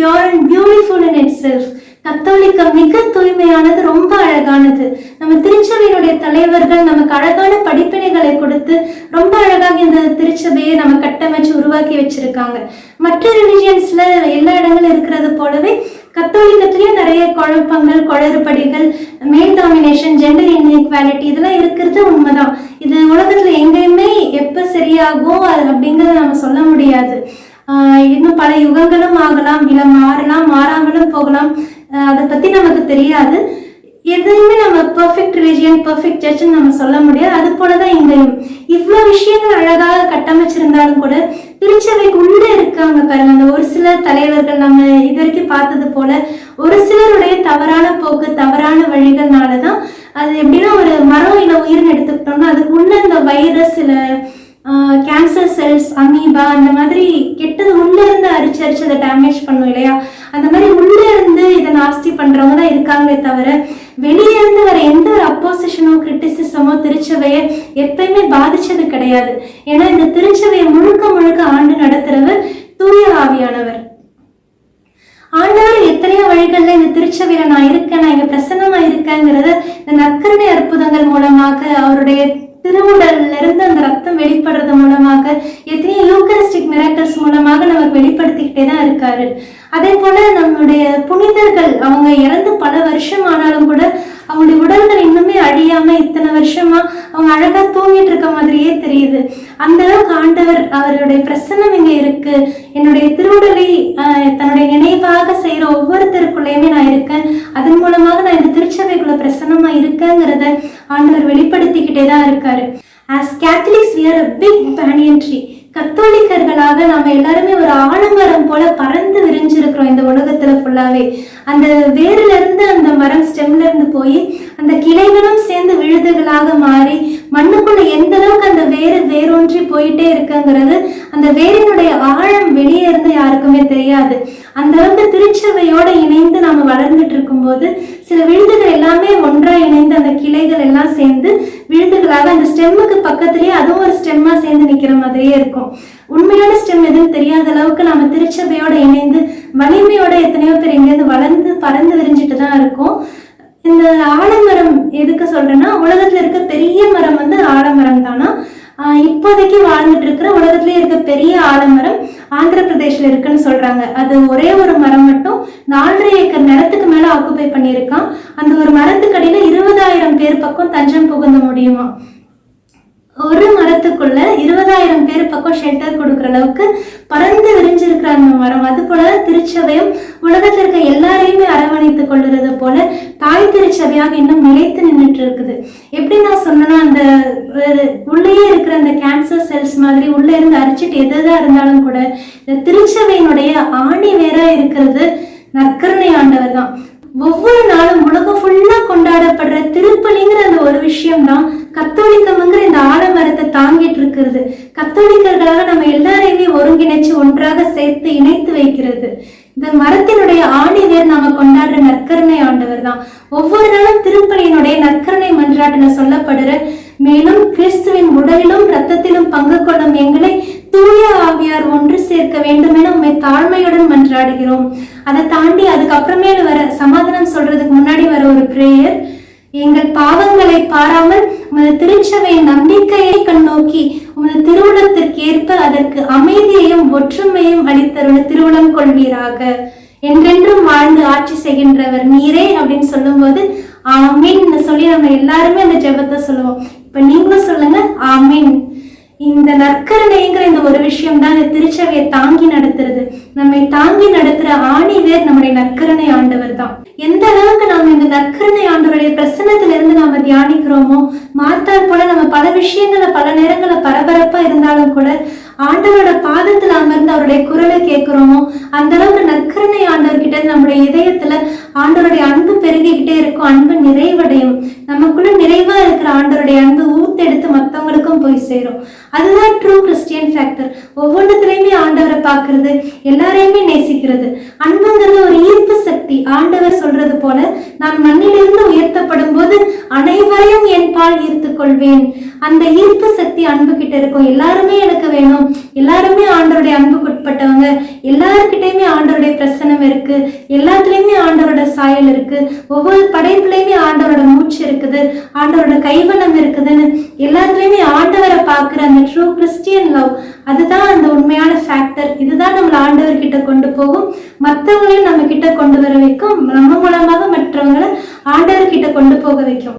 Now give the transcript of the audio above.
Pure and beautiful in itself கத்தோலிக்கம் மிக தூய்மையானது ரொம்ப அழகானது. நம்ம திருச்சபையினுடைய தலைவர்கள் நமக்கு அழகான படிப்பினைகளை கொடுத்து ரொம்ப அழகாக இந்த திருச்சபையை நம்ம கட்டமைச்சு உருவாக்கி வச்சிருக்காங்க. மற்ற ரிலிஜியன்ஸ்ல எல்லா இடங்களும் இருக்கிறது போலவே கத்தோலிக்கத்திலயும் நிறைய குழப்பங்கள் குளறுபடிகள் மேல் டாமினேஷன் ஜெண்டர் இன்இக்வாலிட்டி இதெல்லாம் இருக்கிறது உண்மைதான். இது உலகத்துல எங்கேயுமே எப்ப சரியாகும் அது அப்படிங்கறத நம்ம சொல்ல முடியாது. இன்னும் பல யுகங்களும் ஆகலாம் இல்லை மாறலாம் மாறாமலும் போகலாம். அதை பற்றி நமக்கு தெரியாது. எதையுமே நம்ம பர்ஃபெக்ட் ரிலிஜியன் பர்ஃபெக்ட் சர்ச்னு நம்ம சொல்ல முடியாது. அது போலதான் இங்கேயும். இவ்வளோ விஷயங்கள் அழகாக கட்டமைச்சிருந்தாலும் கூட திருச்சபைக்கு உள்ளே இருக்காங்க பாருங்க. அந்த ஒரு சில தலைவர்கள் நம்ம இது வரைக்கும் பார்த்தது போல ஒரு சிலருடைய தவறான போக்கு தவறான வழிகள்னால தான் அது எப்படின்னா ஒரு மரம் இல்லை உயிர்னு எடுத்துக்கிட்டோம்னா அதுக்குள்ள இந்த வைரஸ் இல்லை கேன்சர் செல்ஸ் அமீபா அந்த மாதிரி கெட்டது உள்ள இருந்து அரிச்சு அரிச்சு அதை டேமேஜ் பண்ணும் இல்லையா? அந்த மாதிரி உள்ள இருந்து இதை நாஸ்தி பண்றவங்க தான் இருக்காங்களே தவிர வெளியே இருந்து வர எந்த ஒரு அப்போசிஷனோ கிரிட்டிசிசமோ திருச்சபையை எப்பயுமே பாதிச்சது கிடையாது. ஏன்னா இந்த திருச்சபையை முழுக்க முழுக்க ஆண்டு நடத்துறவர் தூய ஆவியானவர். ஆண்டவர் எத்தனையோ வழிகளில் இந்த திருச்சபையில நான் இருக்கேன் நான் இங்க பிரசன்னமா இருக்கேங்கிறத இந்த நற்கருணை அற்புதங்கள் மூலமாக அவருடைய ரத்தம் வெளிப்படுறது மூலமாக எத்தனையோ யூக்கரிஸ்டிக் மிராக்கல்ஸ் மூலமாக நமக்கு வெளிப்படுத்திக்கிட்டே தான் இருக்காரு. அதே போல நம்முடைய புனிதர்கள் அவங்க இறந்து பல வருஷம் ஆனாலும் கூட அவங்களுடைய உடல்கள் இன்னுமே அழியாம இத்தனை வருஷமா அவங்க அழகா தூங்கிட்டு இருக்க மாதிரியே தெரியுது. அந்த அளவுக்கு ஆண்டவர் அவருடைய பிரசன்னம் இங்க இருக்கு. என்னுடைய திருவுடலை ஆஹ், தன்னுடைய நினைவாக செய்யற ஒவ்வொருத்தருக்குள்ளேயுமே நான் இருக்கேன். அதன் மூலமாக நான் இந்த திருச்சபைக்குள்ள பிரசன்னமா இருக்கேங்கிறத ஆண்டவர் வெளிப்படுத்திக்கிட்டே தான் இருக்காரு. As Catholics we are a big banyan கத்தோலிக்கர்களாக நம்ம எல்லாருமே ஒரு ஆலமரம் போல பறந்து விரிஞ்சிருக்கிறோம் இந்த உலகத்துல ஃபுல்லாவே அந்த வேர்ல இருந்து அந்த மரம் ஸ்டெம்ல இருந்து போய் அந்த கிளைகளும் சேர்ந்து விழுதுகளாக மாறி மண்ணுக்குள்ள எந்த அளவுக்கு அந்த வேறு வேரூன்றி போயிட்டே இருக்குங்கிறது அந்த வேரினுடைய ஆழம் வெளியே இருந்து யாருக்குமே தெரியாது. அந்த அளவுக்கு திருச்சபையோட இணைந்து நாம வளர்ந்துட்டு இருக்கும்போது சில விழுதுகள் எல்லாமே ஒன்று கிளைகள் சேர்ந்து விழுதுகளாக அந்த ஸ்டெம்முக்கு பக்கத்துலயே அதுவும் ஒரு ஸ்டெம்மா சேர்ந்து நிக்கிற மாதிரியே இருக்கும். உண்மையான ஸ்டெம் எதுவும் தெரியாத அளவுக்கு நம்ம திருச்சபையோட இணைந்து வலிமையோட எத்தனையோ பேர் இங்கேருந்து வளர்ந்து பறந்து விரிஞ்சிட்டு தான் இருக்கும். இந்த ஆலமரம் எதுக்கு சொல்றேன்னா உலகத்துல இருக்க பெரிய மரம் வந்து ஆலமரம் தானா? ஆஹ் இப்போதைக்கு வாழ்ந்துட்டு இருக்கிற உலகத்திலே இருக்க பெரிய ஆலமரம் ஆந்திர பிரதேஷ்ல இருக்குன்னு சொல்றாங்க. அது ஒரே ஒரு மரம் மட்டும் நாலரை ஏக்கர் நிலத்துக்கு மேல ஆக்குபை பண்ணியிருக்கான். அந்த ஒரு மரத்துக்கடியில பக்கம் தஞ்சம் புகுந்த முடியுமா? ஒரு மரத்துக்குள்ள இருபதாயிரம் பேர் பக்கம் ஷெல்டர் கொடுக்குற அளவுக்கு பறந்து விரிஞ்சிருக்கிற அந்த மரம். அது போல திருச்சபையும் உலகத்தில் இருக்க எல்லாரையுமே அரவணைத்துக் கொள்ளுறது போல தாய் திருச்சபையாக இன்னும் நிலைத்து நின்றுட்டு இருக்குது எப்படி நான் சொன்னேன்னா அந்த ஒரு உள்ளேயே இருக்கிற அந்த கேன்சர் செல்ஸ் மாதிரி உள்ளே இருந்து அரிச்சிட்டு எதுதா இருந்தாலும் கூட இந்த திருச்சபையினுடைய ஆணி வேற இருக்கிறது நற்கருணை ஆண்டவர் தான். ஒவ்வொரு நாளும் உலகம் ஃபுல்லா கொண்டாடப்படுற ஒரு கத்தோலிக்கம்ங்கிற இந்த ஆலமரத்தை தாங்கிட்டு இருக்கிறது கத்தோலிக்கர்களாக நம்ம எல்லாரையுமே ஒருங்கிணைச்சு ஒன்றாக சேர்த்து இணைத்து வைக்கிறது. இந்த மரத்தினுடைய ஆணிவேர் நாம கொண்டாடுற நற்கருணை ஆண்டவர் தான் ஒவ்வொரு நாளும் திருப்பலியினுடைய நற்கருணை மன்றாட்டுல சொல்லப்படுற மேலும் கிறிஸ்துவின் உடலிலும் ரத்தத்திலும் பங்கு கொள்ளும் எங்களை தூய ஆவியார் ஒன்று சேர்க்க வேண்டும் என உண்மை தாழ்மையுடன் மன்றாடுகிறோம். அதை தாண்டி அதுக்கப்புறமேல வர சமாதானம் சொல்றதுக்கு முன்னாடி வர ஒரு பிரேயர் எங்கள் பாவ பாவங்களை பாராமல் உமது திருச்சபையின் நம்பிக்கையை கண்ணோக்கி உமது திருவுளத்திற்கு ஏற்ப அதற்கு அமைதியையும் ஒற்றுமையும் அளித்தருள திருவுளம் கொள்வீராக. என்றென்றும் வாழ்ந்து ஆட்சி செய்கின்றவர் நீரே அப்படின்னு சொல்லும்போது ஆமீன். சொல்லி நம்ம எல்லாருமே அந்த ஜெபத்தை சொல்லுவோம். இப்ப நீங்களும் சொல்லுங்க ஆமீன். இந்த நற்கருணைங்கிற இந்த ஒரு விஷயம் தான் இந்த திருச்சபையை தாங்கி நடத்துறது. நம்மை தாங்கி நடத்துற ஆணிவேர் நம்முடைய நற்கருணை ஆண்டவர் தான் எந்த அளவுக்கு நாம் இந்த நற்கருணை ஆண்டவருடைய பிரசன்னத்துல இருந்து நாம தியானிக்கிறோமோ மாத்தார் போல நம்ம பல விஷயங்கள பல நேரங்கள பரபரப்பா இருந்தாலும் கூட ஆண்டவரோட பாதத்துல அமர்ந்து அவருடைய குரலை கேட்கிறோமோ அந்த அளவுக்கு நற்கருணை ஆண்டவர்கிட்ட ஆண்டவருடைய அன்பு பெருகிக்கிட்டே இருக்கும். அன்பு நிறைவடையும். நமக்குள்ள நிறைவா இருக்கிற ஆண்டவருடைய அன்பு ஊத்தெடுத்து மத்தவங்களுக்கும் போய் சேரும். அதுதான் ட்ரூ கிறிஸ்டியன் ஃபேக்டர் ஒவ்வொன்றத்துலயுமே ஆண்டவரை பார்க்கறது எல்லாரையுமே நேசிக்கிறது. அன்புங்கிறது ஒரு ஈர்ப்பு சக்தி. ஆண்டவர் சொல்றது போல நான் மண்ணிலிருந்து உயர்த்தப்படும் போது அனைவரையும் என் பால் ஈர்த்து கொள்வேன் அந்த ஈர்ப்பு சக்தி அன்பு கிட்ட இருக்கும். எல்லாருமே எனக்கு வேணும். எல்லாருமே ஆண்டவருடைய அன்புக்குட்பட்டவங்க. எல்லாருக்கிட்டையுமே ஆண்டவருடைய பிரசனம் இருக்கு. எல்லாத்துலேயுமே ஆண்டவரோட சாயல் இருக்கு. ஒவ்வொரு படைப்புலையுமே ஆண்டவரோட மூச்சு இருக்குது. ஆண்டவரோட கைவளம் இருக்குதுன்னு எல்லாத்துலேயுமே ஆண்டவரை பார்க்குற அந்த ட்ரூ கிறிஸ்டியன் லவ் அதுதான் அந்த உண்மையான ஃபேக்டர் இதுதான் நம்மளை ஆண்டவர் கிட்ட கொண்டு போகும். மற்றவங்களையும் நம்ம கிட்ட கொண்டு வர வைக்கும். நம்ம மூலமாக மற்றவங்களை ஆண்டவர் கிட்ட கொண்டு போக வைக்கும்.